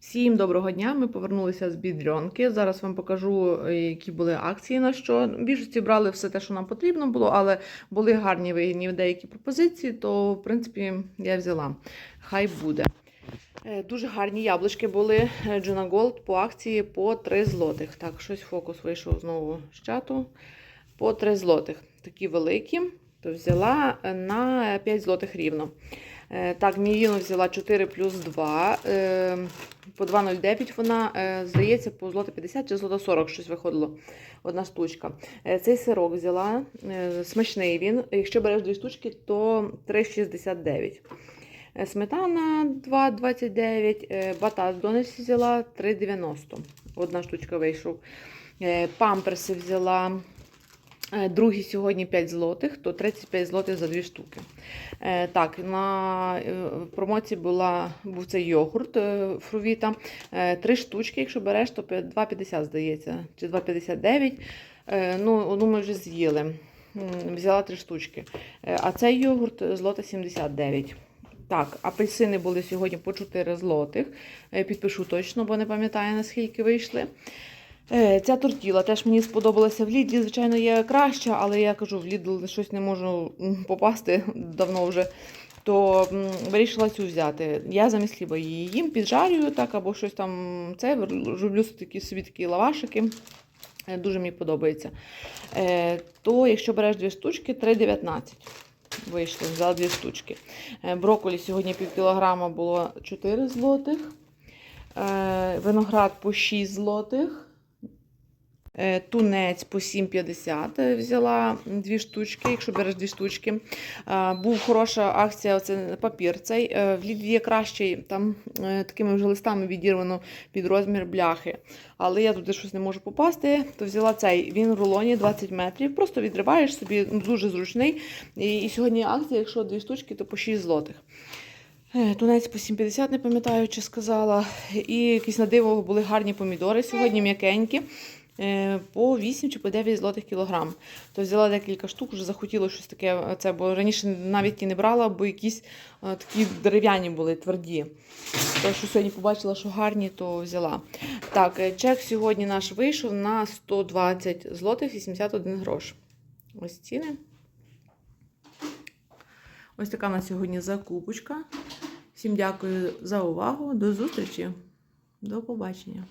Всім доброго дня! Ми повернулися з бідрьонки. Зараз вам покажу, е, які були акції на що. Більшості брали все те, що нам потрібно було, але були гарні вигідні деякі пропозиції, то в принципі я взяла. Хай буде. Е, Дуже гарні яблучки були Джуна Голд по акції по 3 злотих. Так, щось фокус вийшов знову з чату. По 3 злотих. Такі великі. То взяла е, на 5 злотих рівно. Е, Так, Мівіну взяла 4 плюс 2. е, По 2,09 вона, е, здається, по злота 50 чи злота 40 щось виходило. Одна штучка. Цей сирок взяла. Смачний він. Якщо береш дві штучки, то 3,69. Е, Сметана 2,29. е, Батат донесі взяла 3,90. Одна штучка вийшов. Памперси взяла. Е, Другі сьогодні 5 злотих, то 35 злотих за дві штуки. Е, так, на е, промоції була, був цей йогурт фрувіта. Три штучки, якщо береш, то 2,50 здається, чи 2,59. Е, ну, одну ми вже з'їли. Взяла три штучки. А цей йогурт злота 79. Так, апельсини були сьогодні по 4 злотих. Підпишу точно, бо не пам'ятаю, наскільки вийшли. Е, Ця тортіла теж мені сподобалася в Лідлі. Звичайно, є краща, але я кажу, в Лідл щось не можу попасти давно вже. То вирішила цю взяти. Я замість хліба її їм, піджарюю так, або щось там. Це роблю такі собі такі лавашики. Е, Дуже мені подобається. Е, то якщо береш дві штучки, 3,19 вийшло, взяла дві штучки. Брокколі сьогодні пів кілограма було 4 злотих. Виноград по 6 злотих. Е, Тунець по 7,50 взяла дві штучки, якщо береш дві штучки. Е, Був хороша акція, це папір цей. Е, В Ліді є кращий, там е, такими вже листами відірвано під розмір бляхи. Але я туди щось не можу попасти, то взяла цей. Він в рулоні 20 метрів. Просто відриваєш собі, ну, дуже зручний. І, і сьогодні акція, якщо дві штучки, то по 6 злотих. Е, Тунець по 7,50, не пам'ятаю, чи сказала. І якісь на диво були гарні помідори сьогодні, м'якенькі. Е, По 8 чи по 9 злотих кілограм. То взяла декілька штук, вже захотіло щось таке, це, бо раніше навіть і не брала, бо якісь е, такі дерев'яні були, тверді. То, що сьогодні побачила, що гарні, то взяла. Так, е, чек сьогодні наш вийшов на 120 злотих 81 грош. Ось ціни. Ось така на сьогодні закупочка. Всім дякую за увагу. До зустрічі. До побачення.